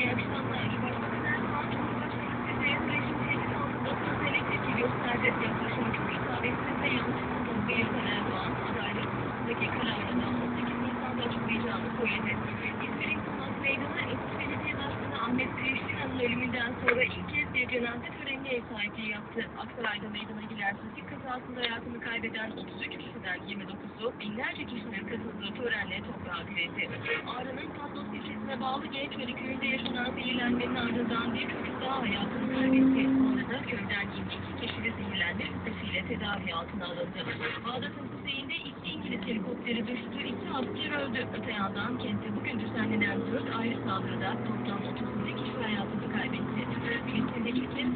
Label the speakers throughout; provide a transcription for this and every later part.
Speaker 1: Sayın Reşit Çelik, 30 elektrikli göstergesi yaklaşmak için isabetsizde yanlış sahipliği yaptı. Aksaray'da meydana gelen trafik kazasında hayatını kaybeden 33 kişiden 29'u binlerce kişinin katıldığı törenle toprağa verildi. Ağrı'nın Patlos ilçesine bağlı Gençveli köyünde yaşanan zehirlenmenin ardından bir çocuk daha hayatını kaybetti. Sonra da köyden 22 kişi zehirlenme şüphesiyle tedavi altına alındı. Bağdat'ın kuzeyinde İngiliz helikopteri düştü, iki asker öldü. Öte yandan kentte bugün düzenlenen dört ayrı saldırıda toplam 37 kişi hayatını kaybetti. Filistin'de ilk kez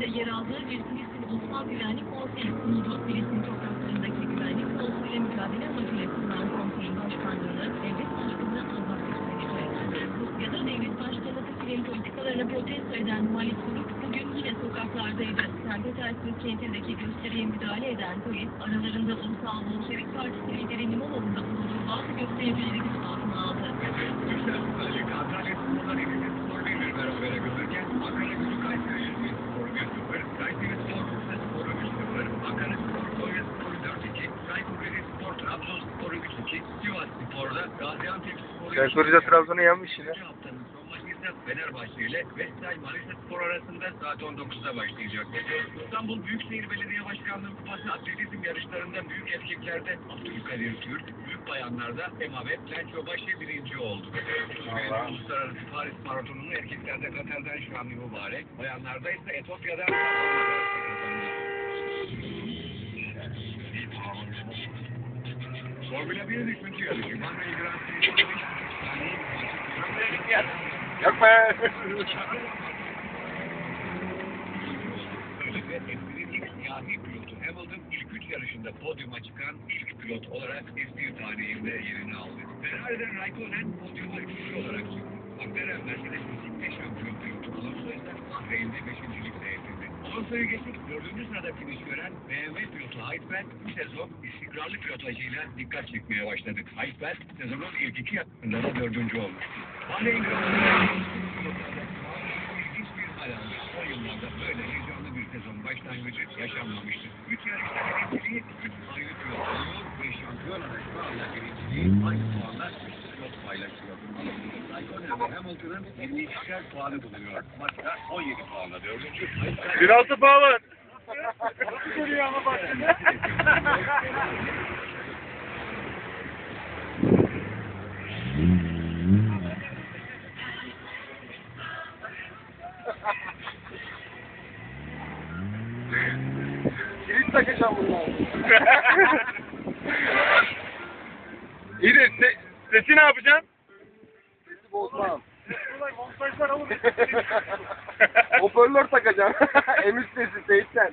Speaker 1: de yer aldığı bir Filistin Ulusal Güvenlik Konseyi kuruldu. Filistin topraklarındaki güvenlik konusuyla mücadele amacıyla kurulan konseyin başkanlığını devlet başkanı Allah üstlenecek. Rusya'da devlet başkanı Putin'in politikalarını protesto eden muhalif St. Petersburg kentindeki gösteriye müdahale eden polis aralarında Ulusal Bolşevik Partisi lideri Limonov'un da bulunduğu bazı göstericileri gözaltına aldı.
Speaker 2: Beşiktaş Antalya Spor'dan elinde spor bir berabere götürürken Ankara Gücü Kayseri Yılmaz Spor 1-0, Kayseri Spor Bursa Spor 3-0, Ankara Spor Konya Spor 4-2, Çaykur Rizespor Trabzonspor 3-2, Sivas Spor'da Gaziantep Spor
Speaker 3: Çaykur Rize Trabzon'u yenmiş yine.
Speaker 2: Haftanın son maçı ise Fenerbahçe ile Vestel Manisa Spor arasında saat 19'da başlayacak. İstanbul Büyükşehir Belediye Başkanlığı Kupası atletizm yarışlarında büyük erkeklerde Abdülkadir Türk, büyük bayanlarda Emavet Lençobaşı birinci oldu. 31. Uluslararası Paris Maratonu'nu erkeklerde Katar'dan Şami Mübarek, bayanlarda ise Etopya'dan Formula 1'in 3. yarışı.
Speaker 3: Yok be.
Speaker 2: Böylece F1'in ilk siyahi pilotu Hamilton ilk üç yarışında podyuma çıkan ilk pilot olarak F1 tarihinde yerini aldı. Ferrari'den Raikkonen podyuma üçüncü olarak çıktı. McLaren Mercedes'in ligde şampiyon pilotu Alonso ise Bahreyn'de beşincilikle Alonso'yu geçip dördüncü sırada finish gören BMW pilotu Heidfeld bu sezon istikrarlı pilotajıyla dikkat çekmeye başladı. Heidfeld sezonun ilk iki yarışında da dördüncü olmuştu. Bahreyn. Son yıllarda böyle heyecanlı bir sezon başlangıcı yaşanmamıştı. Üç yarışta birinciliği üç ayrı pilot alıyor ve şampiyonada şu anda birinciliği aynı puanla üç pilot paylaşıyor. Hamilton'ın 22'şer puanı bulunuyor. Maçta 17 puanla dördüncü.
Speaker 3: 1.6 power. Kilit takacağım bunlar. İyi de se sesi ne yapacaksın? Sesi bozmam. Hoparlör takacağım. Emiş sesi Seyit'ten.